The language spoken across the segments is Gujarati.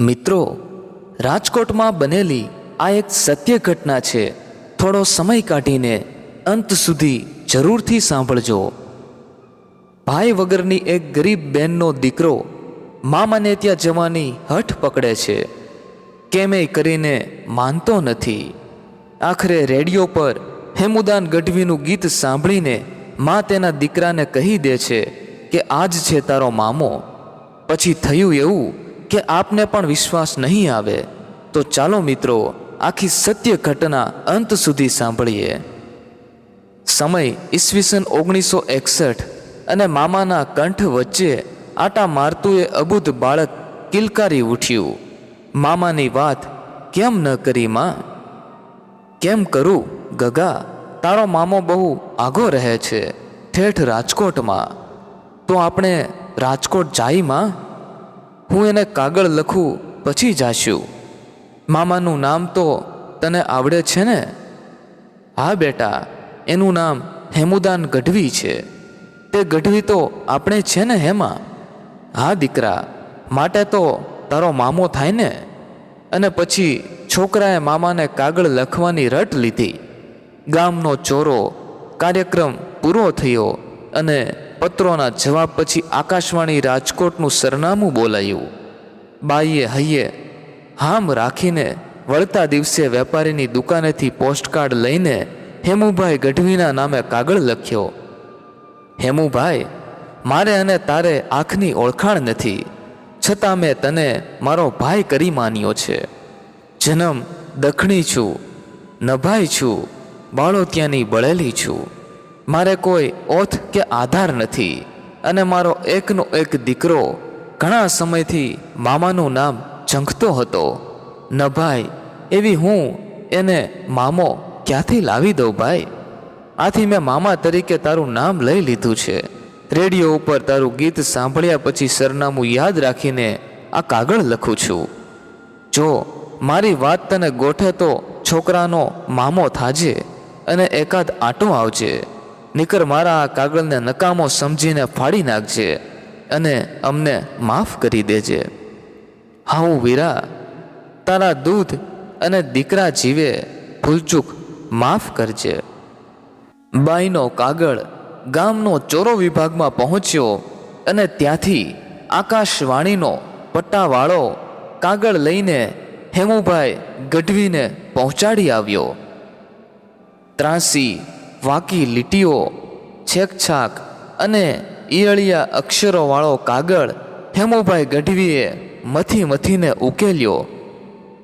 મિત્રો, રાજકોટમાં બનેલી આ એક સત્ય ઘટના છે. થોડો સમય કાઢીને અંત સુધી જરૂરથી સાંભળજો. ભાઈ વગરની એક ગરીબ બહેનનો દીકરો મામાને ત્યાં જવાની હઠ પકડે છે. કેમેય કરીને માનતો નથી. આખરે રેડિયો પર હેમુદાન ગઢવીનું ગીત સાંભળીને મા તેના દીકરાને કહી દે છે કે, આજ છે તારો મામો. પછી થયું એવું કે આપને પણ વિશ્વાસ નહીં આવે, તો ચાલો મિત્રો આખી સત્ય ઘટના અંત સુધી સાંભળીએ. સમય ઈસવીસન ઓગણીસો એકસઠ અને મામાના કંઠ વચ્ચે આટા મારતું એ અબુધ બાળક કિલકારી ઉઠ્યું. મામાની વાત, કેમ ન કરી માં? કેમ કરું? ગગા, તારો મામો બહુ આઘો રહે છે. ઠેઠ રાજકોટમાં. તો આપણે રાજકોટ જાઈમાં હું એને કાગળ લખું, પછી જાશું મામાનું નામ તો તને આવડે છે ને? હા બેટા, એનું નામ હેમુદાન ગઢવી છે. તે ગઢવી તો આપણે છે ને હેમા? હા દીકરા, માટે તો તારો મામો થાય ને? અને પછી છોકરાએ મામાને કાગળ લખવાની રટ લીધી. ગામનો ચોરો કાર્યક્રમ પૂરો થયો અને પત્રોના જવાબ પછી આકાશવાણી રાજકોટનું સરનામું બોલાયું. બાઈએ હૈયે, હામ રાખીને વળતા દિવસે વેપારીની દુકાનેથી પોસ્ટકાર્ડ લઈને હેમુભાઈ ગઢવીના નામે કાગળ લખ્યો. હેમુભાઈ, મારે અને તારે આંખની ઓળખાણ નથી. છતાં મેં તને મારો ભાઈ કરી માન્યો છે. જન્મ દખણી છું, નભાઈ છું, બાળો ત્યાંની બળેલી છું. મારે કોઈ ઓથ કે આધાર નથી અને મારો એકનો એક દીકરો ઘણા સમયથી મામાનું નામ ઝંખતો હતો. ન ભાઈ, એવી હું એને મામો ક્યાંથી લાવી દઉં ભાઈ? આથી મેં મામા તરીકે તારું નામ લઈ લીધું છે. રેડિયો ઉપર તારું ગીત સાંભળ્યા પછી સરનામું યાદ રાખીને આ કાગળ લખું છું. જો મારી વાત તને ગોઠે તો છોકરાનો મામો થાજે અને એકાદ આંટો આવજે. નીકર મારા આ કાગળને નકામો સમજીને ફાડી નાખજે અને અમને માફ કરી દેજે. હાઉ વીરા, તારા દૂધ અને દીકરા જીવે ભૂલચૂક માફ કરજે. બાઈનો કાગળ ગામનો ચોરો વિભાગમાં પહોંચ્યો અને ત્યાંથી આકાશવાણીનો પટ્ટાવાળો કાગળ લઈને હેમુભાઈ ગઢવીને પહોંચાડી આવ્યો. ત્રાસી વાકી લીટીઓ, છેકછાક અને ઈયળિયા અક્ષરોવાળો કાગળ હેમુભાઈ ગઢવીએ મથી મથીને ઉકેલ્યો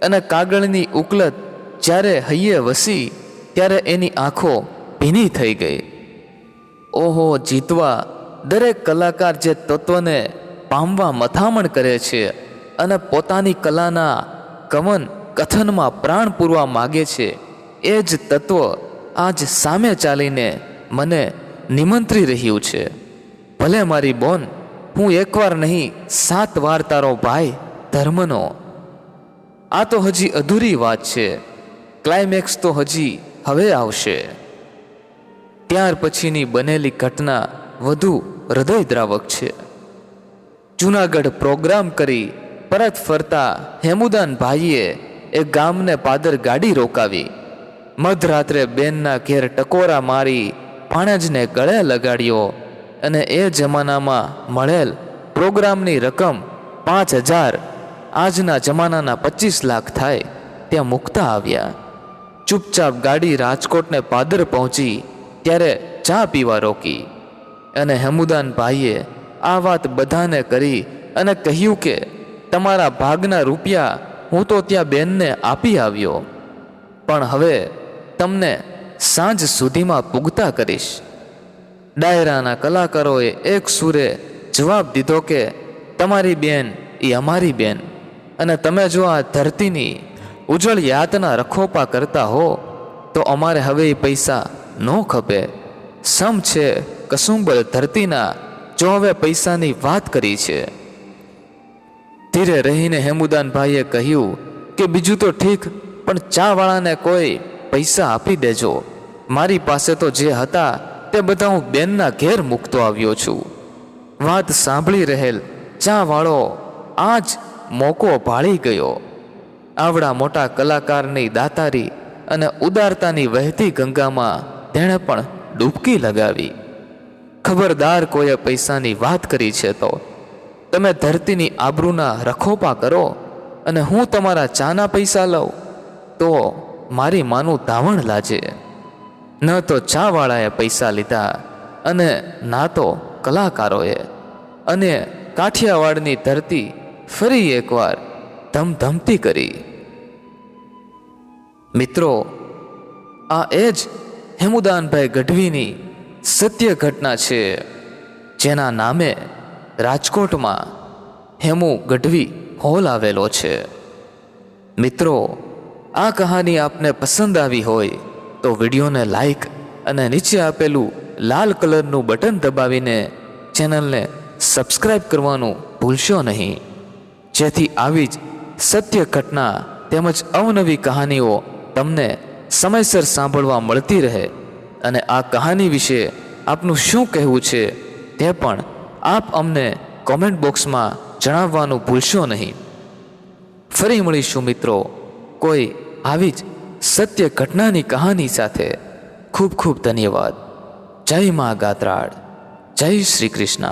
અને કાગળની ઉકલત જ્યારે હૈયે વસી ત્યારે એની આંખો ભીની થઈ ગઈ. ઓહો, જીતવા દરેક કલાકાર જે તત્વને પામવા મથામણ કરે છે અને પોતાની કલાના કમન કથનમાં પ્રાણ પૂરવા માગે છે, એ જ તત્વ આજ સામે ચાલીને મને નિમંત્રી રહ્યું છે. ભલે મારી બોન, હું એકવાર નહીં, સાત વાર તારો ભાઈ, ધર્મનો. આ તો હજી અધૂરી વાત છે. ક્લાઇમેક્સ તો હજી હવે આવશે. ત્યાર પછીની બનેલી ઘટના વધુ હૃદયદ્રાવક છે. જૂનાગઢ પ્રોગ્રામ કરી પરત ફરતા હેમુદાન ભાઈએ એ ગામને પાદર ગાડી રોકાવી. મધરાત્રે બેનના ઘેર ટકોરા મારી ભાણેજને ગળે લગાડ્યો અને એ જમાનામાં મળેલ પ્રોગ્રામની રકમ પાંચ હજાર, આજના જમાનાના પચીસ લાખ થાય ત્યાં મૂકતા આવ્યા. ચૂપચાપ ગાડી રાજકોટને પાદર પહોંચી ત્યારે ચા પીવા રોકી અને હેમુદાન ભાઈએ આ વાત બધાને કરી અને કહ્યું કે, તમારા ભાગના રૂપિયા હું તો ત્યાં બેનને આપી આવ્યો. પણ હવે તમને સાંજ સુધીમાં પૂગતા કરીશ. ડાયરાના કલાકારોએ એક સુરે જવાબ દીધો કે, તમારી બેન એ અમારી બેન અને તમે જો આ ધરતીની ઉજળ યાતના રખોપા કરતા હો, તો અમારે હવે એ પૈસા ન ખપે. સમ છે કસુંબલ ધરતીના જો હવે પૈસાની વાત કરી છે. ધીરે રહીને હેમુદાનભાઈએ કહ્યું કે, બીજું તો ઠીક, પણ ચાવાળાને કોઈ પૈસા આપી દેજો. મારી પાસે તો જે હતા, તે બધા હું બેનના ઘેર મૂકતો આવ્યો છું. વાત સાંભળી રહેલ ચાવાળો આજ મોકો ભાળી ગયો. આવડા મોટા કલાકારની દાતારી અને ઉદારતાની વહેતી ગંગામાં તેણે પણ ડૂબકી લગાવી. ખબરદાર કોઈએ પૈસાની વાત કરી છે તો? તમે ધરતીની આબરૂના રખોપા કરો અને હું તમારા ચાના પૈસા લઉં. તો મારી માનું ધાવણ લાજે. ન તો ચાવાળાએ પૈસા લીધા અને ના તો કલાકારોએ. અને કાઠિયાવાડની ધરતી ફરી એકવાર ધમધમતી કરી. મિત્રો, આ એ જ હેમુદાનભાઈ ગઢવીની સત્ય ઘટના છે, જેના નામે રાજકોટમાં હેમુ ગઢવી હોલ આવેલો છે. મિત્રો આ કહાની આપને પસંદ આવી હોય તો વિડીયોને લાઈક અને નીચે આપેલું લાલ કલરનું બટન દબાવીને ચેનલને સબસ્ક્રાઈબ કરવાનું ભૂલશો નહીં. જેથી આવી જ સત્ય ઘટના તેમજ અવનવી કહાનીઓ તમને સમયસર સાંભળવા મળતી રહે અને આ કહાની વિશે આપનું શું કહેવું છે તે પણ આપ અમને કોમેન્ટ બોક્સમાં જણાવવાનું ભૂલશો નહીં. ફરી મળીશું મિત્રો. કોઈ આવી જ સત્ય ઘટનાની કહાની સાથે ખૂબ ખૂબ ધન્યવાદ. જય મા ગાત્રાળ. જય શ્રી કૃષ્ણ.